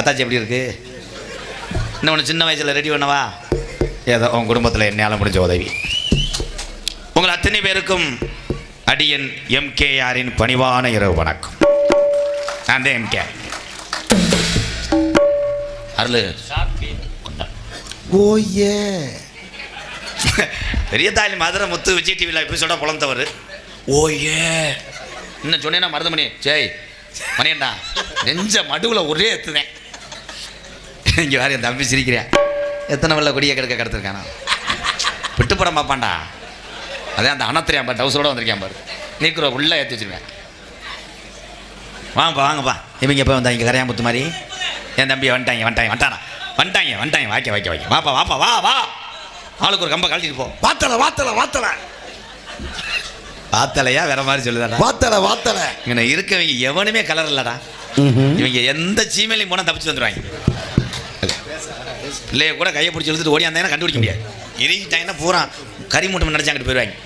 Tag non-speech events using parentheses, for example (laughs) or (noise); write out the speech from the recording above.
அத்தாச்சி எப்படி இருக்கு? இன்னும் ஒன்று சின்ன வயசில் ரெடி பண்ணவா? ஏதோ உன் குடும்பத்தில் என்னால் முடிஞ்ச உதவி. உங்கள் அத்தனை பேருக்கும் அடியன் எம்கேஆரின் பணிவான இரவு வணக்கம். நான் தான் எம்கே அருள். ஓயே. (laughs) பெரிய தாலி மதுரை முத்து விஜய் டிவியில் எப்படி சொல்ல புலந்தவர். ஓயே. இன்னும் சொன்னேன்னா மருதமணி? ஜெய். மணியண்டா நெஞ்ச மடுவில் ஒரே எத்துனேன். இங்கே வேறு என் தம்பி சிரிக்கிறேன் எத்தனை வெள்ள கொடியை கிடக்க கிடத்திருக்கானா? விட்டு படம் பார்ப்பான்டா அதே அந்த அணத்திரியான் பாரு டவுசரோட வந்திருக்கேன் பாரு. நீக்குற உள்ளே ஏற்றி வச்சிருவேன். வாங்கப்பா வாங்கப்பா. இவங்க எப்போ வந்தாங்க கரையாம்புத்து மாதிரி. என் தம்பி வந்துட்டாங்க வந்துட்டாங்க வந்துட்டானா வந்துட்டாங்க வந்துட்டாங்க. வாய்க்க வைக்க வைக்க வாப்பா வாப்பா வா வா. ஆளுக்கு ஒரு கம்பை கழட்டிட்டு போ. வாத்தல வாத்தல வாத்தல. பார்த்தலையா வேற மாதிரி சொல்லுதாடா. வாத்தல வாத்தல. இங்கே இருக்கவங்க எவனுமே கலர் இல்லடா. இவங்க எந்த சீமையிலையும் போனால் தப்பிச்சு வந்துடுவாங்க இல்லையா கூட கையை பிடிச்சி இழுத்துட்டு ஓடியாந்தேன்னா கண்டுபிடிக்க முடியாது? இறுகிட்டாங்கன்னா பூரா கறி மூட்டை நினச்சாங்கிட்டு போயிடுவாங்க